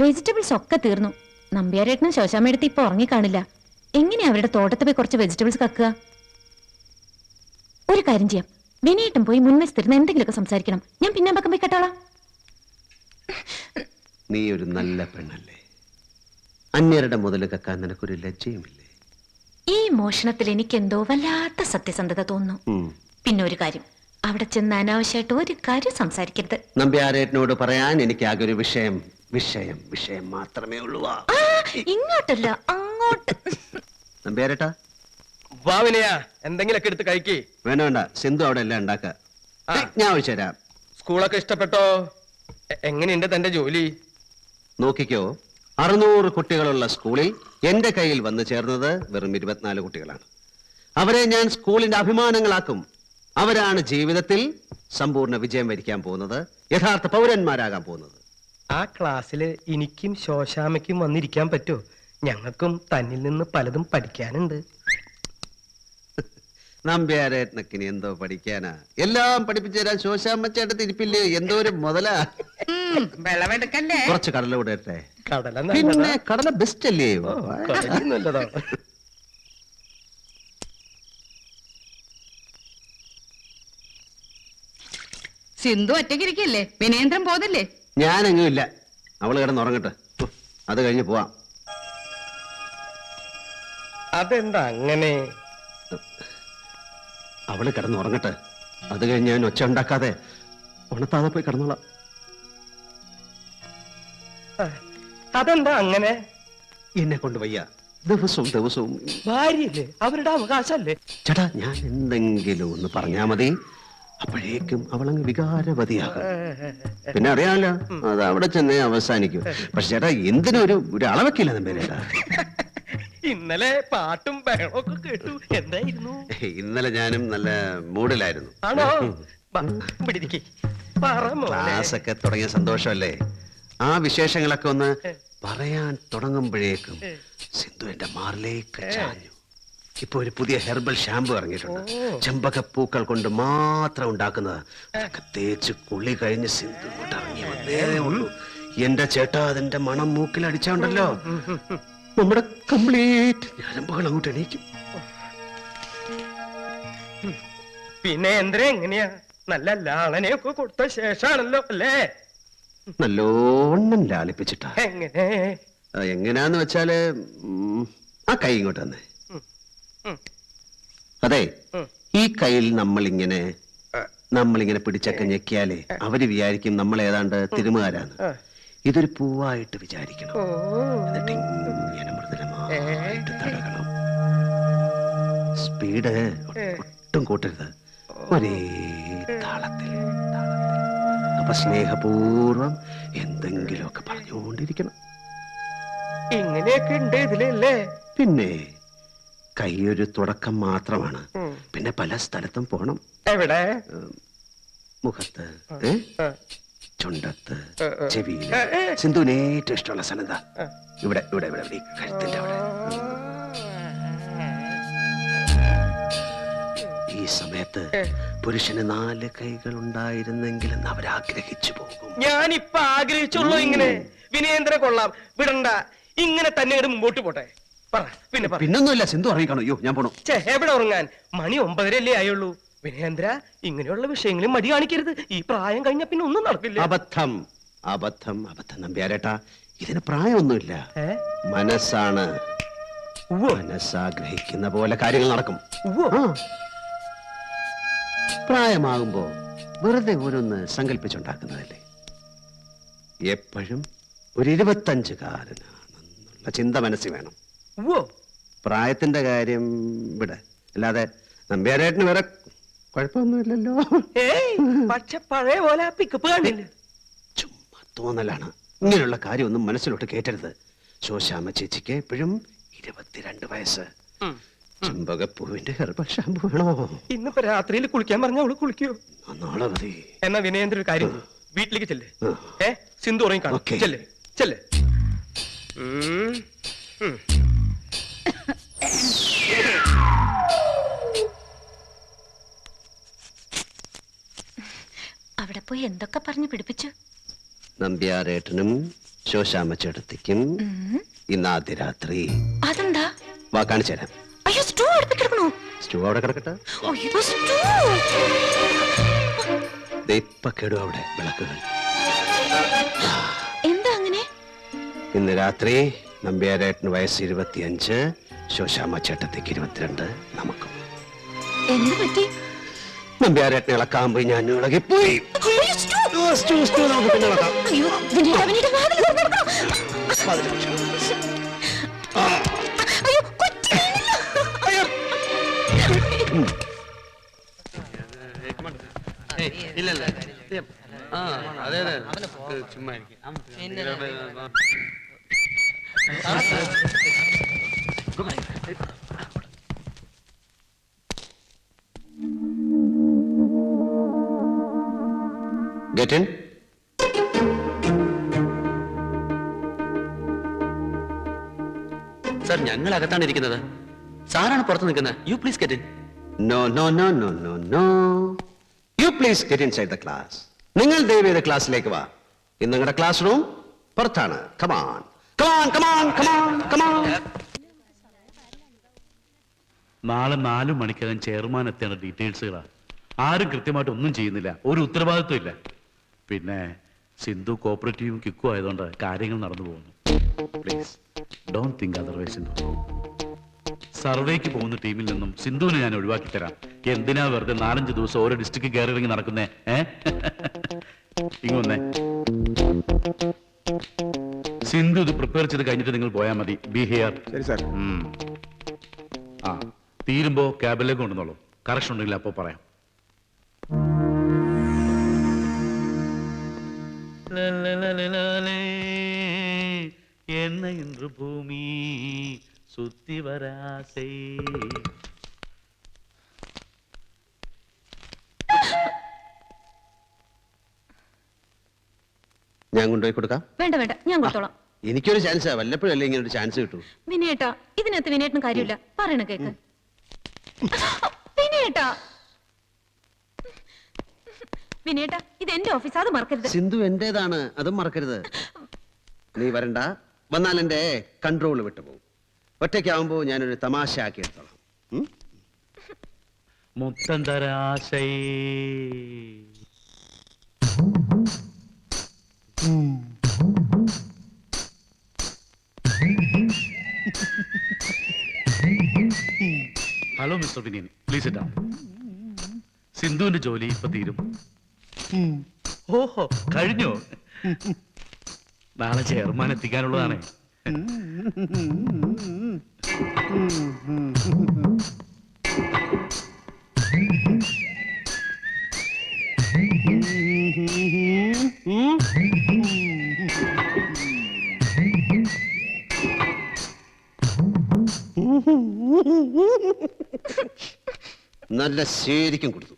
Vegetables ഒക്കെ തീർന്നു. നമ്പ്യാരേട്ടനും ശോശാമ്മയെടുത്ത് ഇപ്പൊ ഉറങ്ങിക്കാണില്ല. എങ്ങനെയാ അവരുടെ തോട്ടത്തിൽ പോയി കുറച്ച് വെജിറ്റബിൾസ് കക്കുക? ഒരു കാര്യം ചെയ്യാം. വിനയേട്ടൻ പോയി മുൻവശത്തിരുന്ന് എന്തെങ്കിലുമൊക്കെ സംസാരിക്കണം. ഞാൻ പിന്നെ പക്കം പോയി കേട്ടോളാം. നീ ഒരു നല്ല പെണ്ണല്ലേ. അന്യരുടെ മുതൽ കക്കാൻ നിനക്കൊരു ലജ്ജയുമില്ലേ? ഈ മോഷണത്തിൽ എനിക്ക് എന്തോ വല്ലാത്ത സത്യസന്ധത തോന്നുന്നു. പിന്നെ ഒരു കാര്യം. അവിടെ ചെന്ന് അനാവശ്യമായിട്ട് ഒരു കാര്യം സംസാരിക്കരുത്. നമ്പ്യാരേട്ടനോട് പറയാൻ എനിക്ക് ആകെ ഒരു വിഷയം. വിഷയം വിഷയം മാത്രമേ ഉള്ളൂ. ഇങ്ങോട്ടല്ല അങ്ങോട്ട്. നമ്പ്യാരേട്ടാ വാ വിനയ. എന്തെങ്കിലൊക്കെ എടുത്ത് കഴിക്കി. വേണ്ട വേണ്ട. സിന്ധു അവിടെ എല്ലാം ഉണ്ടാക്ക. ആ. ഞാൻ ഒഴിച്ചു തരാം. സ്കൂളൊക്കെ ഇഷ്ടപ്പെട്ടോ? എ- എങ്ങനെയുണ്ട് തന്റെ ജോലി? നോക്കിക്കോ അറുന്നൂറ് കുട്ടികളുള്ള സ്കൂളിൽ എന്റെ കയ്യിൽ വന്നു ചേർന്നത് വെറും ഇരുപത്തിനാല് കുട്ടികളാണ്. അവരെ ഞാൻ സ്കൂളിന്റെ അഭിമാനങ്ങളാക്കും. അവരാണ് ജീവിതത്തിൽ സമ്പൂർണ വിജയം വരിക്കാൻ പോകുന്നത് യഥാർത്ഥ പൗരന്മാരാകാൻ പോകുന്നത്. ആ ക്ലാസ്സിൽ എനിക്കും ശോശാമയ്ക്കും വന്നിരിക്കാൻ പറ്റുമോ ഞങ്ങൾക്കും തന്നിൽ നിന്ന് പലതും പഠിക്കാനുണ്ട്. നമ്പ്യാരേട്ടനൊക്കെ ഇനി എന്തോ പഠിക്കാനാ? എല്ലാം പഠിപ്പിച്ചു തരാൻ ശോശാമ്മച്ചേട്ടത്ത് ഇരിപ്പില്ലേ എന്തോ ഒരു മുതലാ. വെള്ളമെടുക്കല്ലേ? കുറച്ച് കടല വിടട്ടെ കടല പിന്നെ കടല ബെസ്റ്റ് അല്ലേ? ഓ, കടലും നല്ലതാ. സിന്ധു ഒറ്റയ്ക്കിരിക്കല്ലേ? വിനേന്ദ്രൻ പോതില്ലേ ഞാനെങ്ങും ഇല്ല. അവൾ കിടന്നുറങ്ങട്ടെ അത് കഴിഞ്ഞ് പോവാം. അതെന്താ അങ്ങനെ? അവൾ കിടന്നുറങ്ങട്ടെ അത് കഴിഞ്ഞ് ഞാൻ ഒച്ച ഉണ്ടാക്കാതെ ഉണത്താതെ പോയി കിടന്നോളാം. അതെന്താ അങ്ങനെ? എന്നെ കൊണ്ട് വയ്യ. ദിവസവും ദിവസവും ഭാര്യയില്ലേ? അവരുടെ അവകാശല്ലേ? ചേട്ടാ ഞാൻ എന്തെങ്കിലും ഒന്ന് പറഞ്ഞാ മതി. അപ്പോഴേക്കും അവളങ്ങ് വികാരവതിയാകും. പിന്നെ അറിയാമല്ലോ അത് അവിടെ ചെന്നേ അവസാനിക്കും. പക്ഷെ ചേട്ടാ എന്തിനൊരു ഒരു അളവൊക്കെയില്ല അളവൊക്കില്ല ഇന്നലെ പാട്ടും ബഹളമൊക്കെ കേട്ടു. എന്തായിരുന്നു? ഇന്നലെ ഞാനും നല്ല മൂഡിലായിരുന്നു. ആണോ? വാ, ഇവിടെ ഇരിക്ക്. പറ മോനെ. ക്ലാസ് ഒക്കെ തുടങ്ങിയ സന്തോഷമല്ലേ? ആ വിശേഷങ്ങളൊക്കെ ഒന്ന് പറയാൻ തുടങ്ങുമ്പോഴേക്കും സിന്ധു എന്റെ മാറിലേക്ക് ചാഞ്ഞു. ഇപ്പൊ ഒരു പുതിയ ഹെർബൽ ഷാമ്പു ഇറങ്ങിയിട്ടുണ്ട്. ചെമ്പകപ്പൂക്കൾ കൊണ്ട് മാത്രം ഉണ്ടാക്കുന്നത്. തേച്ച് കുളി കഴിഞ്ഞ് സിന്ധു ഇറങ്ങി വന്നേ ഉള്ളൂ. എന്റെ ചേട്ടാ അതിന്റെ മണം മൂക്കിൽ അടിച്ചാണ്ടല്ലോ. നമ്മുടെ കംപ്ലീറ്റ് ഞരമ്പുകൾ അങ്ങോട്ട് എണീക്കും. പിന്നെ എന്തിനാ എങ്ങനെയാ? നല്ല ലാളനെയൊക്കെ കൊടുത്ത ശേഷാണല്ലോ അല്ലേ? നല്ലോണം ലാളിപ്പിച്ചിട്ടാ. എങ്ങനെ? ആ, എങ്ങനാന്ന് വെച്ചാൽ ആ കൈ ഇങ്ങോട്ട് തന്നെ. അതെ. ഈ കയ്യിൽ നമ്മളിങ്ങനെ നമ്മളിങ്ങനെ പിടിച്ചൊക്കെ ഞെക്കിയാലേ അവർ വിചാരിക്കും നമ്മൾ ഏതാണ്ട് തിരുമുകാരാണ്. ഇതൊരു പൂവായിട്ട് വിചാരിക്കണം. എന്നിട്ട് ഇങ്ങനെ മൃദുലമായിട്ട് തടകണം. സ്പീഡ് ഒട്ടും കൂട്ടരുത്. ഒരേ താളത്തിൽ അപ്പൊ സ്നേഹപൂർവം എന്തെങ്കിലുമൊക്കെ പറഞ്ഞുകൊണ്ടിരിക്കണം. ഇങ്ങനെയൊക്കെ ഉണ്ട് ഇതിലല്ലേ? പിന്നെ കൈയൊരു തുടക്കം മാത്രമാണ്. പിന്നെ പല സ്ഥലത്തും പോണം. എവിടെ? മുഖത്ത്. ചുണ്ടത്ത്. ഏ. സിന്ധുവിന് ഏറ്റവും ഇഷ്ടമുള്ള സ്ഥലം എന്താ? ഇവിടെ ഇവിടെ ഇവിടെ ഇവിടെ, കഴുത്തിന്റെ അവിടെ. ഈ സമയത്ത് പുരുഷന് നാല് കൈകൾ ഉണ്ടായിരുന്നെങ്കിൽ അവർ ആഗ്രഹിച്ചു പോകും. ഞാനിപ്പൊ ആഗ്രഹിച്ചുള്ളൂ ഇങ്ങനെ. വിനയേന്ദ്ര കൊള്ളാം. വിടണ്ട. ഇങ്ങനെ തന്നെ മുമ്പോട്ട് പോട്ടെ. പറ പിന്നെ പറ. പിന്നൊന്നുമില്ല സിന്ധു അറിയിക്കണോ അയ്യോ ഞാൻ പോണു. ഛെ, എവിടെ ഉറങ്ങാൻ? മണി ഒമ്പതരല്ലേ ആയുള്ളൂ. വിനേന്ദ്ര ഇങ്ങനെയുള്ള വിഷയങ്ങളിൽ മടി കാണിക്കരുത്. ഈ പ്രായം കഴിഞ്ഞ പിന്നെ ഒന്നും നടക്കില്ല. അബദ്ധം അബദ്ധം അബദ്ധം നമ്പ്യാരേട്ടാ. ഇതിന് പ്രായമൊന്നുമില്ല. ഏ? മനസ്സാണ്. ഉവ്വോ. മനസ്സാഗ്രഹിക്കുന്ന പോലെ കാര്യങ്ങൾ നടക്കും. ഉവ്വോ. ആ. പ്രായമാകുമ്പോ വെറുതെ ഓരോന്ന് സങ്കല്പിച്ചുണ്ടാക്കുന്നതല്ലേ? എപ്പോഴും ഒരു ഇരുപത്തഞ്ചുകാരനാണെന്നുള്ള ചിന്ത മനസ്സിൽ വേണം. പ്രായത്തിന്റെ കാര്യം ഇവിടെ അല്ലാതെ നമ്പ്യാരേട്ടന് വേറെ കുഴപ്പമൊന്നുമില്ലല്ലോ. പക്ഷെ പഴയ പോലെ പിക്കപ്പ് കാണില്ല. ചുമ്മാ തോന്നലാണ്. ഇങ്ങനെയുള്ള കാര്യമൊന്നും മനസ്സിലോട്ട് കേറ്റരുത്. ശോശാമ ചേച്ചിക്ക് എപ്പോഴും ഇരുപത്തിരണ്ട് വയസ്സ്. ചെമ്പകപ്പൂവിന്റെ ഹെർബൽ ഷാമ്പു വേണോ? ഇന്നിപ്പോ രാത്രിയിൽ കുളിക്കാൻ പറഞ്ഞ അവൾ കുളിക്കോ നാളെ മതി. എന്നാ വിനയേന്ദ്ര ഒരു കാര്യം വീട്ടിലേക്ക് ചെല്ലേ. ഏ? സിന്ധു ഉറങ്ങി കാണാം. ചെല്ലേ. ചെല്ലേ. അവിടെ പോയി എന്തൊക്കെ പറഞ്ഞു പിടിപ്പിച്ചു? നമ്പ്യാരേട്ടനും ശോശാമ ചേട്ടത്തിക്കും ഇന്ന് ആദ്യ രാത്രി. അതെന്താ? വാ കാണിച്ചു തരാം. അയ്യോ സ്റ്റൂ അടുപ്പിക്കിടക്കണോ സ്റ്റൂ അവിടെ കിടക്കട്ടെ? അയ്യോ സ്റ്റൂ. ദേ ഇപ്പൊ കേടും അവിടെ വിളക്കുകൾ. എന്താ അങ്ങനെ? ഇന്ന് രാത്രി നമ്പ്യാരേട്ടന് വയസ്സ് ഇരുപത്തിയഞ്ച് ശോശാമ്മ ചേട്ടത്തേക്ക് ഇരുപത്തിരണ്ട് നമുക്ക്. എന്ത് പറ്റി? നമ്പ്യാരേട്ടനെ ഇളക്കാൻ പോയി ഞാൻ ഇളകിപ്പോയി. നമുക്ക് പിന്നെ ഇളക്കാം. പതിനഞ്ച്. Get in. സാർ ഞങ്ങൾ അകത്താണ് ഇരിക്കുന്നത് സാറാണ് പുറത്ത് നിൽക്കുന്നത് you please get in No, no, no, no, no, no. You please get inside the class. നിങ്ങൾ ദയവ് ചെയ്ത് ക്ലാസ്സിലേക്ക് വാ ഇന്ന് നിങ്ങളുടെ ക്ലാസ് റൂം പുറത്താണ് കമാൺ നാളെ നാലു മണിക്കകം ചെയർമാൻ എത്തേണ്ട ഡീറ്റെയിൽസുകളാ. ആരും കൃത്യമായിട്ട് ഒന്നും ചെയ്യുന്നില്ല. ഒരു ഉത്തരവാദിത്വം ഇല്ല. പിന്നെ സിന്ധു കോപ്പറേറ്റീവും കിക്കും ആയതുകൊണ്ട് കാര്യങ്ങൾ നടന്നു പോകുന്നു. Please don't think otherwise Sindhu സർവേക്ക് പോകുന്ന ടീമിൽ നിന്നും സിന്ധുവിനെ ഞാൻ ഒഴിവാക്കി തരാം എന്തിനാ വെറുതെ നാലഞ്ച് ദിവസം ഓരോ ഡിസ്ട്രിക്ട് കയറി ഇറങ്ങി നടക്കുന്നേ ഏ? ഇങ്ങൊന്നേ സിന്ധു ഇത് പ്രിപ്പയർ ചെയ്ത് കഴിഞ്ഞിട്ട് നിങ്ങൾ പോയാൽ മതി ബി ഹിയർ ശരി സാർ ഉം. ആ തീരുമ്പോ ക്യാബിലേക്ക് കൊണ്ടുവന്നോളൂ കറക്ഷൻ ഉണ്ടെങ്കിൽ അപ്പോ പറയാം என்ன இன்று பூமி சுத்தி வராசை ഞാൻ കൊണ്ടുപോയി കൊടുക്കാം വേണ്ട വേണ്ട ഞാൻ കൊടുത്തോളാം എനിക്കൊരു ചാൻസ് വല്ലപ്പോഴല്ലേ ഇങ്ങനെ ഒരു ചാൻസ് കിട്ടൂ? വിനയേട്ടാ ഇതിനകത്ത് വിനയേട്ടന് കാര്യമില്ല. പറയണ കേക്ക്. വിനയേട്ടാ. വിനയേട്ടാ ഇത് എന്റെ ഓഫീസ് അത് മറക്കരുത്. സിന്ധു എന്റേതാണ്? അതും മറക്കരുത്. നീ വരണ്ട. വന്നാൽ എന്റെ കൺട്രോൾ വിട്ടുപോകും ഒറ്റയ്ക്കാവുമ്പോ ഞാനൊരു തമാശ ആക്കി എടുത്തോളാം. മുത്തം തരാശൈ സുബിനിയൻ പ്ലീസ് ഇട്ടാ സിന്ധുവിന്റെ ജോലി ഇപ്പൊ തീരും. ഓഹോ കഴിഞ്ഞോ? നാളെ ചെയർമാൻ എത്തിക്കാനുള്ളതാണ്. Mm-hmm. നല്ല ശരിക്കും കൊടുത്തു.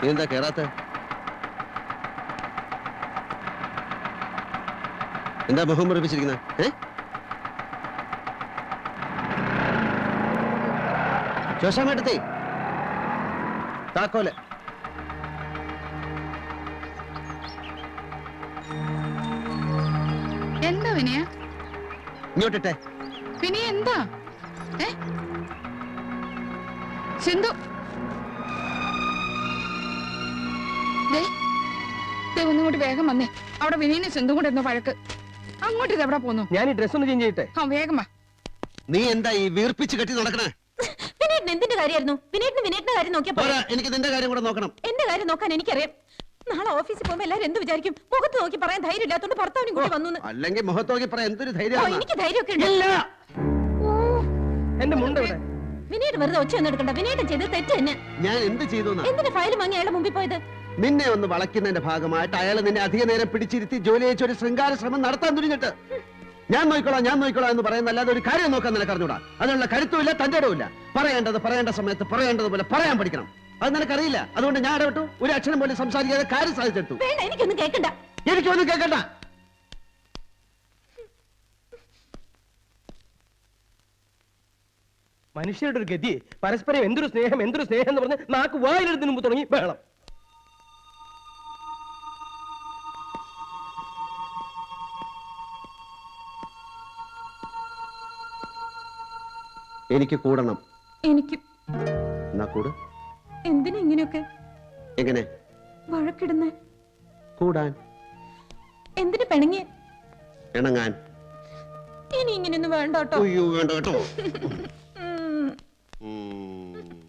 നീ എന്താ കേറാത്ത? എന്താ മുഖം മുറിപ്പിച്ചിരിക്കുന്നത് ഏ? ശോശാമേട്ടത്തി താക്കോൽ. എന്താ വിനയ? ഇങ്ങോട്ടിട്ടെ. പിന്നെ എന്താ? ഏ? സിന്ധു. ദേ, ദേ ഒന്നും വേഗം വന്നേ. അവിടെ വിനീനെ സിന്ധു കൂടെ എന്തോ വഴക്ക്. അങ്ങോട്ട് ഇത് എവിടെ പോന്നു? ഞാൻ ഈ ഡ്രസ് ഒന്ന് ചേഞ്ച് ചെയ്യട്ടെ? ആ വേഗം വാ. നീ എന്താ ഈ വീർപ്പിച്ച് കെട്ടി നടക്കണേ? വിനേട്ടൻ എന്തിന്റെ കാര്യമായിരുന്നു? വിനേട്ടന് വിനേട്ടന്റെ കാര്യം നോക്കിയപ്പോ? എനിക്ക് നിന്റെ കാര്യം കൂടെ നോക്കണം. എന്റെ കാര്യം നോക്കാൻ എനിക്കറിയാം. നാളെ ഓഫീസിൽ പോകുമ്പോ എല്ലാരും എന്ത് വിചാരിക്കും? മുഖത്ത് നോക്കി പറയാൻ ധൈര്യം ഇല്ലാത്തോണ്ട് ഭർത്താവിനും കൂടി വന്നു അല്ലെങ്കിൽ മുഖത്ത് നോക്കി പറയാൻ എന്തൊരു ധൈര്യം എനിക്ക് ധൈര്യമൊക്കെ എന്റെ മുണ്ട് വിനേട്ട് വെറുതെ ഒച്ച ഒന്നും എടുക്കണ്ട. വിനേട്ടൻ ചെയ്ത് തെറ്റ് തന്നെ. ഞാൻ എന്ത് ചെയ്തു? എന്തിന്റെ ഫയൽ വാങ്ങി അയാളെ മുമ്പിൽ പോയത്? നിന്നെ ഒന്ന് വളയ്ക്കുന്നതിന്റെ ഭാഗമായിട്ട് അയാൾ നിന്നെ അധിക നേരം പിടിച്ചിരുത്തി ജോലി അയച്ച ഒരു ശൃംഗാര ശ്രമം നടത്താൻ തുനിഞ്ഞിട്ട് ഞാൻ നോക്കിക്കോളാം ഞാൻ നോക്കിക്കോളാം എന്ന് പറയുന്ന അല്ലാതെ ഒരു കാര്യം നോക്കാൻ നിനക്ക് അറിഞ്ഞൂടാ? അതിനുള്ള കരുത്തുമില്ല തന്റെ ഇടവുമില്ല പറയേണ്ടത് പറയേണ്ട സമയത്ത് പറയേണ്ടതുപോലെ പറയാൻ പഠിക്കണം. അത് നിനക്കറിയില്ല. അതുകൊണ്ട് ഞാൻ ഇടപെട്ടു. ഒരു അക്ഷരം പോലും സംസാരിക്കാതെ കാര്യം സാധിച്ചെടുത്തു. വേണ്ട എനിക്കൊന്നും കേൾക്കണ്ട. എനിക്കൊന്നും കേൾക്കണ്ട. മനുഷ്യരുടെ ഒരു ഗതി പരസ്പരം എന്തൊരു സ്നേഹം എന്തൊരു സ്നേഹം എന്ന് പറഞ്ഞ് നാക്ക് വായിലെടുത്തിന് മുമ്പ് തുടങ്ങി ബഹളം. എനിക്ക് കൂടണം. എനിക്ക് എന്നാ കൂട്? എന്തിനാ ഇങ്ങനെയൊക്കെ? എങ്ങനെ? വഴക്കിടുന്നേ. കൂടാൻ. എന്തിനു പിണങ്ങി ഇണങ്ങാൻ. ഇനി ഇങ്ങനെയൊന്നും വേണ്ട കേട്ടോ. അയ്യോ വേണ്ട കേട്ടോ. ഉം. ഉം.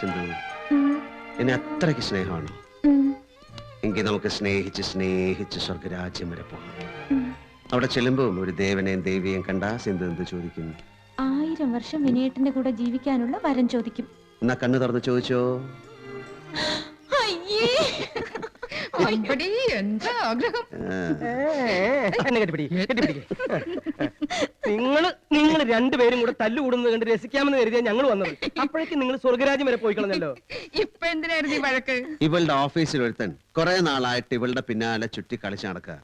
സിന്ധു എന്നെ അത്രയ്ക്ക് സ്നേഹമാണോ. എങ്കിൽ നമുക്ക് സ്നേഹിച്ച് സ്നേഹിച്ച് സ്വർഗരാജ്യം വരെ പോകാം. അവിടെ ചെല്ലുമ്പോൾ ഒരു ദേവനെയും ദേവിയെയും കണ്ടാ സിന്ധു എന്ത് ചോദിക്കും? ആയിരം വർഷം വിനയേട്ടന്റെ കൂടെ ജീവിക്കാനുള്ള വരം ചോദിക്കും. എന്നാ കണ്ണു തുറന്ന് ചോദിച്ചോ? അയ്യേ! അമ്പടി എന്താ ആഗ്രഹം. എന്നെ കെട്ടിപ്പിടി നിങ്ങൾ നിങ്ങൾ രണ്ടുപേരും കൂടെ തല്ലുകൂടുന്നത് കണ്ട് രസിക്കാമെന്ന് കരുതിയാ ഞങ്ങൾ വന്നത്. അപ്പോഴേക്കും നിങ്ങൾ സ്വർഗരാജ്യം വരെ പോയിക്കളഞ്ഞല്ലോ. ഇപ്പൊ എന്തിനായിരുന്നു ഈ വഴക്ക്? ഇവളുടെ ഓഫീസിൽ ഒരുത്തൻ കുറെ നാളായിട്ട് ഇവളുടെ പിന്നാലെ ചുറ്റി കളിച്ചു നടക്കുക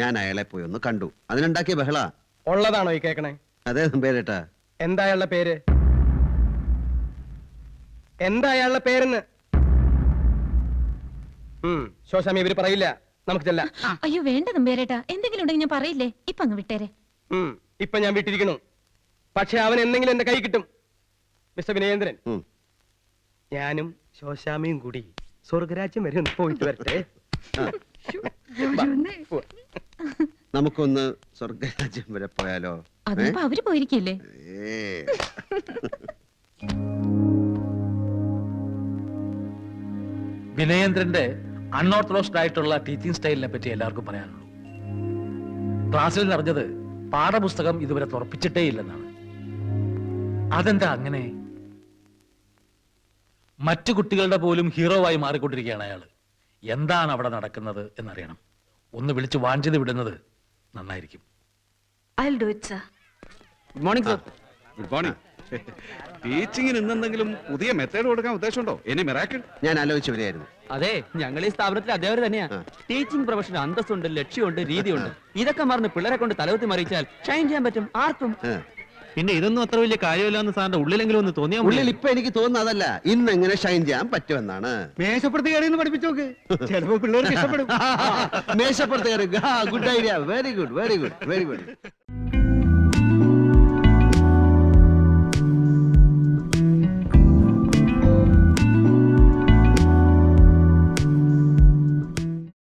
ഞാൻ അയാളെ പോയി ഒന്ന് കണ്ടു. അതിനുണ്ടാക്കിയ ബഹള? ഉള്ളതാണോ ഈ കേക്കണേ? അതേ പേരേട്ടാ. എന്താ അയാളുടെ പേര്? എന്താ അയാളുടെ പേരെന്ന്? ശോശാമി ഇവർ പറയില്ല. നമുക്ക് ചെല്ലാം. അയ്യോ വേണ്ട പേരേട്ടാ. എന്തെങ്കിലും ഉണ്ടെങ്കിൽ ഞാൻ പറയില്ലേ? ഇപ്പൊ അങ്ങ് വിട്ടേരെ ഇപ്പൊ ഞാൻ വിട്ടിരിക്കണു പക്ഷെ അവൻ എന്തെങ്കിലും എന്റെ കൈ കിട്ടും. മിസ്റ്റർ വിനയേന്ദ്രൻ. ഞാനും ശോശാമിയും കൂടി സ്വർഗരാജ്യം വരെ ഒന്ന് പോയിട്ട് വരട്ടെ. നമുക്കൊന്ന് സ്വർഗരാജ്യം വരെ പോയാലോ? അതിപ്പോ അവർ പോയിരിക്കില്ലേ? വിനയേന്ദ്രന്റെ അൺഓർത്തഡോക്സ്ഡ് ആയിട്ടുള്ള ടീച്ചിങ് സ്റ്റൈലിനെ പറ്റി എല്ലാവർക്കും പറയാനുള്ളൂ. ക്ലാസ്സിൽ നിറഞ്ഞത് പാഠപുസ്തകം ഇതുവരെ തുറപ്പിച്ചിട്ടേ ഇല്ലെന്നാണ്. അതെന്താ അങ്ങനെ? മറ്റു കുട്ടികളുടെ പോലും ഹീറോ ആയി മാറിക്കൊണ്ടിരിക്കുകയാണ് അയാൾ എന്താണ് അവിടെ നടക്കുന്നത് എന്നറിയണം. ഒന്ന് വിളിച്ച് വാഞ്ചത് വിടുന്നത് നന്നായിരിക്കും. I'll do it, sir. Good morning sir good morning ടീച്ചിങ്ങിന് ഇന്നെന്തെങ്കിലും പുതിയ മെത്തേഡ് കൊടുക്കാൻ ഉദ്ദേശമുണ്ടോ? ഇനി മിറാക്കിൾ ഞാൻ ആലോചിച്ചു വരികയായിരുന്നു. അതെ ഞങ്ങൾ ഈ സ്ഥാപനത്തിൽ അതേവരെ തന്നെയാ. ടീച്ചിങ് പ്രൊഫഷൻ അന്തസ്സുണ്ട് ലക്ഷ്യമുണ്ട് രീതിയുണ്ട്. ഇതൊക്കെ മറന്ന് പിള്ളേരെ കൊണ്ട് തലവത്തി മറിയിച്ചാൽ ഷൈൻ ചെയ്യാൻ പറ്റും ആർക്കും. പിന്നെ ഇതൊന്നും അത്ര വലിയ കാര്യമില്ലാന്ന് സാറിന്റെ ഉള്ളിലെങ്കിലും ഒന്ന് തോന്നിയാ ഉള്ളിൽ ഇപ്പൊ എനിക്ക് തോന്നുന്നത് അതല്ല ഇന്ന് എങ്ങനെ ഷൈൻ ചെയ്യാൻ പറ്റുമെന്നാണ്. മേശപ്പുറത്ത് കയറി പഠിപ്പിച്ചു നോക്ക്. ചിലപ്പോ പിള്ളേർക്ക് ഇഷ്ടപ്പെടും. മേശപ്പുറത്ത് കയറി good idea very good very good very good